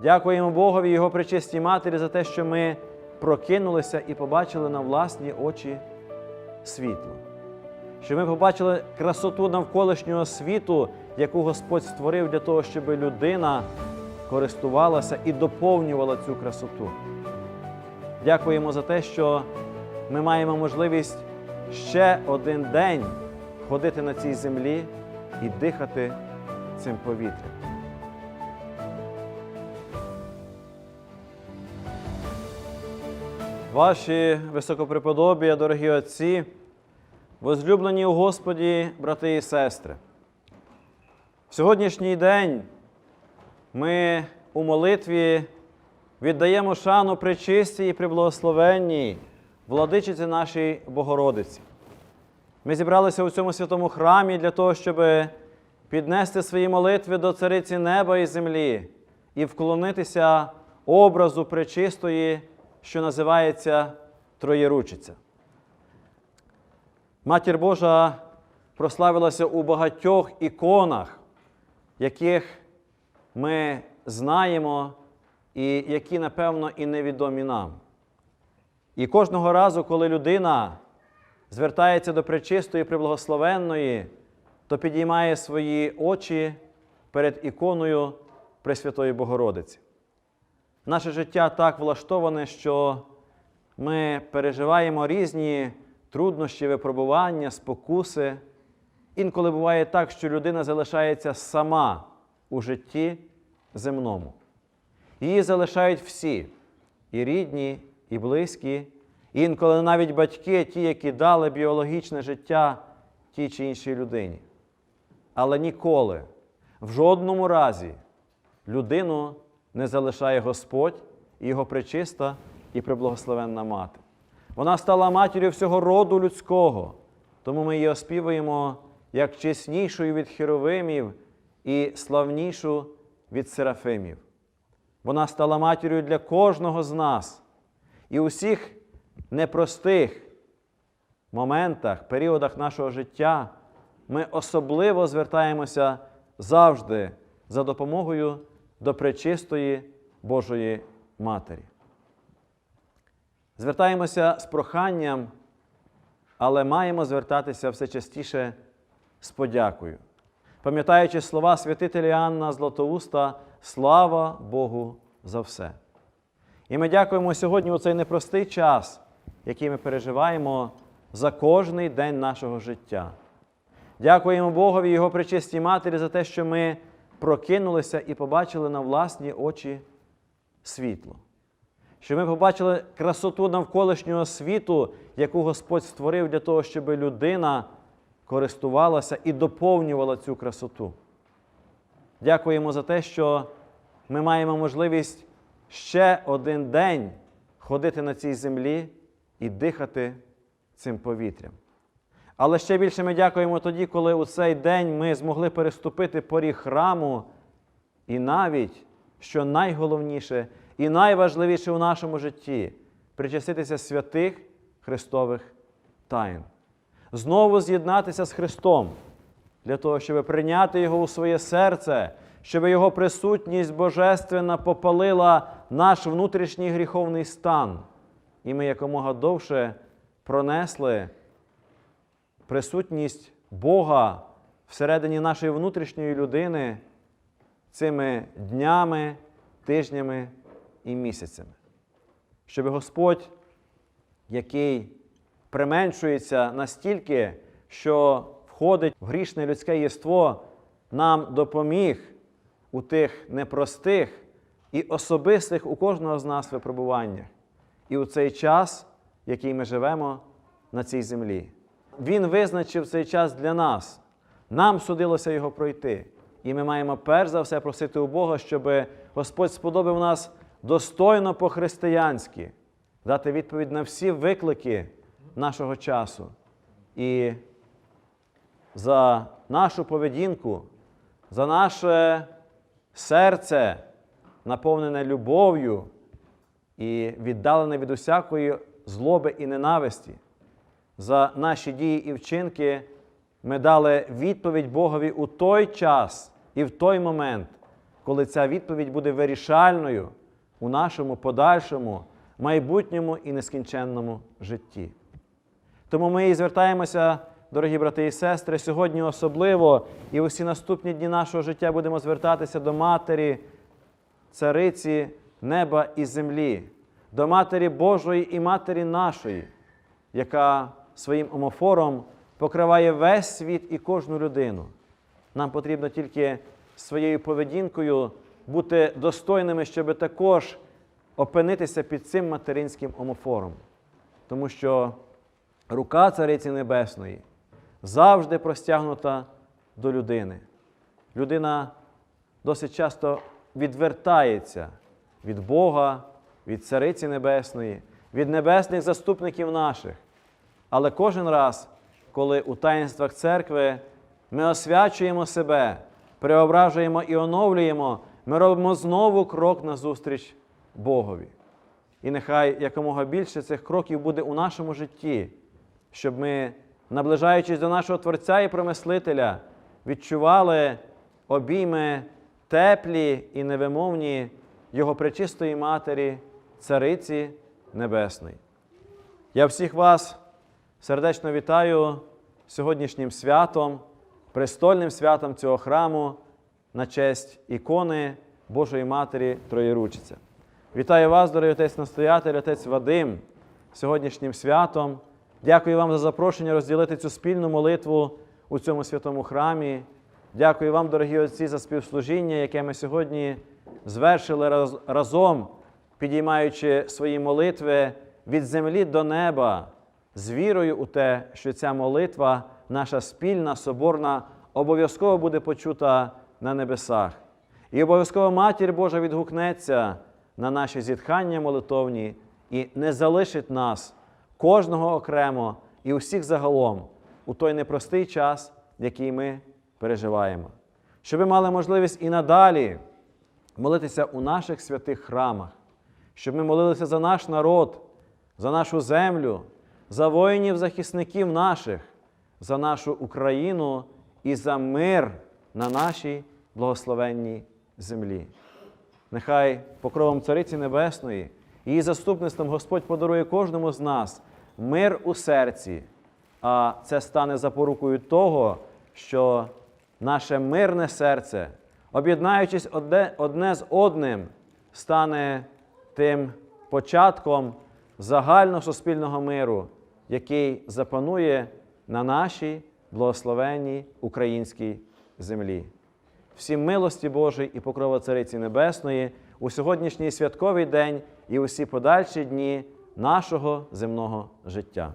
Дякуємо Богові і Його пречистій Матері за те, що ми прокинулися і побачили на власні очі світло. Що ми побачили красоту навколишнього світу, яку Господь створив для того, щоб людина користувалася і доповнювала цю красоту. Дякуємо за те, що ми маємо можливість ще один день ходити на цій землі і дихати цим повітрям. Ваші високопреподобія, дорогі отці, возлюблені у Господі, брати і сестри. В сьогоднішній день ми у молитві віддаємо шану причистій і приблагословенній владичиці нашій Богородиці. Ми зібралися у цьому святому храмі для того, щоб піднести свої молитви до Цариці неба і землі і вклонитися образу пречистої, що називається Троєручиця. Матір Божа прославилася у багатьох іконах, яких ми знаємо і які, напевно, і невідомі нам. І кожного разу, коли людина звертається до пречистої приблагословенної, то підіймає свої очі перед іконою Пресвятої Богородиці. Наше життя так влаштоване, що ми переживаємо різні труднощі, випробування, спокуси. Інколи буває так, що людина залишається сама у житті земному. Її залишають всі і рідні, і близькі, інколи навіть батьки, ті, які дали біологічне життя тій чи іншій людині. Але ніколи, в жодному разі, людину не залишає Господь і його пречиста і приблагословенна мати. Вона стала матір'ю всього роду людського, тому ми її оспівуємо як чеснішою від херовимів і славнішу від серафимів. Вона стала матір'ю для кожного з нас. І у всіх непростих моментах, періодах нашого життя ми особливо звертаємося завжди за допомогою до пречистої Божої Матері. Звертаємося з проханням, але маємо звертатися все частіше з подякою, пам'ятаючи слова святителя Іоанна Златоуста Слава Богу за все. І ми дякуємо сьогодні у цей непростий час, який ми переживаємо за кожний день нашого життя. Дякуємо Богові і Його пречистій Матері за те, що ми прокинулися і побачили на власні очі світло. Що ми побачили красоту навколишнього світу, яку Господь створив для того, щоб людина користувалася і доповнювала цю красоту. Дякуємо за те, що ми маємо можливість ще один день ходити на цій землі і дихати цим повітрям. Але ще більше ми дякуємо тоді, коли у цей день ми змогли переступити поріг храму і навіть, що найголовніше і найважливіше у нашому житті причаститися святих Христових тайн. Знову з'єднатися з Христом для того, щоб прийняти Його у своє серце, щоб Його присутність Божественна попалила наш внутрішній гріховний стан, і ми якомога довше пронесли присутність Бога всередині нашої внутрішньої людини цими днями, тижнями і місяцями. Щоб Господь, який применшується настільки, що входить в грішне людське єство, нам допоміг у тих непростих і особистих у кожного з нас випробуваннях, і у цей час, який ми живемо на цій землі. Він визначив цей час для нас. Нам судилося його пройти. І ми маємо перш за все просити у Бога, щоб Господь сподобав нас достойно по-християнськи, дати відповідь на всі виклики нашого часу. І за нашу поведінку, за наше серце, наповнене любов'ю і віддалене від усякої злоби і ненависті за наші дії і вчинки ми дали відповідь Богові у той час і в той момент, коли ця відповідь буде вирішальною у нашому подальшому, майбутньому і нескінченному житті. Тому ми і звертаємося, дорогі брати і сестри, сьогодні особливо і усі наступні дні нашого життя будемо звертатися до Матері, Цариці неба і землі, до Матері Божої і Матері нашої, яка своїм омофором покриває весь світ і кожну людину. Нам потрібно тільки своєю поведінкою бути достойними, щоб також опинитися під цим материнським омофором. Тому що рука Цариці Небесної завжди простягнута до людини. Людина досить часто відвертається від Бога, від Цариці Небесної, від небесних заступників наших. Але кожен раз, коли у таїнствах церкви ми освячуємо себе, преображуємо і оновлюємо, ми робимо знову крок назустріч Богові. І нехай якомога більше цих кроків буде у нашому житті, щоб ми, наближаючись до нашого Творця і Промислителя, відчували обійми теплі і невимовні Його пречистої Матері, Цариці Небесної. Я всіх вас сердечно вітаю сьогоднішнім святом, престольним святом цього храму на честь ікони Божої Матері Троєручиця. Вітаю вас, дорогий отець настоятель, отець Вадим, сьогоднішнім святом. Дякую вам за запрошення розділити цю спільну молитву у цьому святому храмі. Дякую вам, дорогі отці, за співслужіння, яке ми сьогодні звершили раз- разом, підіймаючи свої молитви від землі до неба, з вірою у те, що ця молитва, наша спільна, соборна, обов'язково буде почута на небесах. І обов'язково Матір Божа відгукнеться на наші зітхання молитовні і не залишить нас, кожного окремо і усіх загалом, у той непростий час, який ми переживаємо. Щоб ми мали можливість і надалі молитися у наших святих храмах, щоб ми молилися за наш народ, за нашу землю, за воїнів-захисників наших, за нашу Україну і за мир на нашій благословенній землі. Нехай покровом Цариці Небесної її заступництвом Господь подарує кожному з нас мир у серці, а це стане запорукою того, що наше мирне серце, об'єднаючись одне, одне з одним, стане тим початком загального суспільного миру, який запанує на нашій благословенній українській землі. Всім милості Божої і покрова Цариці Небесної у сьогоднішній святковий день і усі подальші дні нашого земного життя.